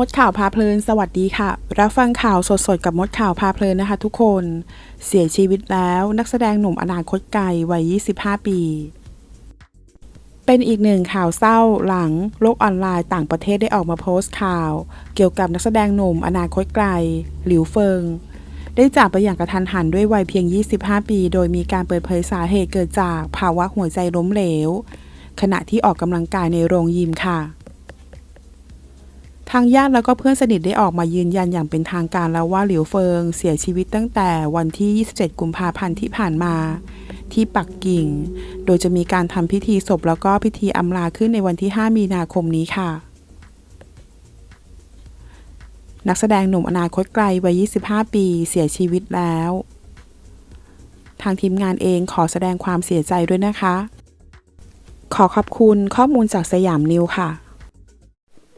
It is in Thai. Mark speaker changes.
Speaker 1: มดข่าวพาเพลิน สวัสดีค่ะ รับฟังข่าวสดๆ กับมดข่าวพาเพลินนะคะ ทุกคน เสียชีวิตแล้วนักแสดงหนุ่มอนาคตไกลวัย 25 ปี เป็นอีกหนึ่งข่าวเศร้าหลังโลกออนไลน์ต่างประเทศได้ออกมาโพสต์ข่าว เกี่ยวกับนักแสดงหนุ่มอนาคตไกล หลิวเฟิง ได้จากไปอย่างกระทันหันด้วยวัยเพียง 25 ปี โดยมีการเปิดเผยสาเหตุเกิดจากภาวะหัวใจล้มเหลว ขณะที่ออกกำลังกายในโรงยิมค่ะางญาติแล้วก็เพื่อนสนิทได้ออกมายืนยันอย่างเป็นทางการแล้วว่าหลิวเฟิงเสียชีวิตตั้งแต่วันที่ 27 กุมภาพันธ์ที่ผ่านมา ที่ปักกิ่ง โดยจะมีการทำพิธีศพแล้วก็พิธีอำลาขึ้นในวันที่ 5 มีนาคมนี้ค่ะ นักแสดงหนุ่มอนาคตไกลวัย 25 ปี เสียชีวิตแล้ว ทางทีมงานเองขอแสดงความเสียใจด้วยนะคะ ขอขอบคุณข้อมูลจากสยามนิวค่ะ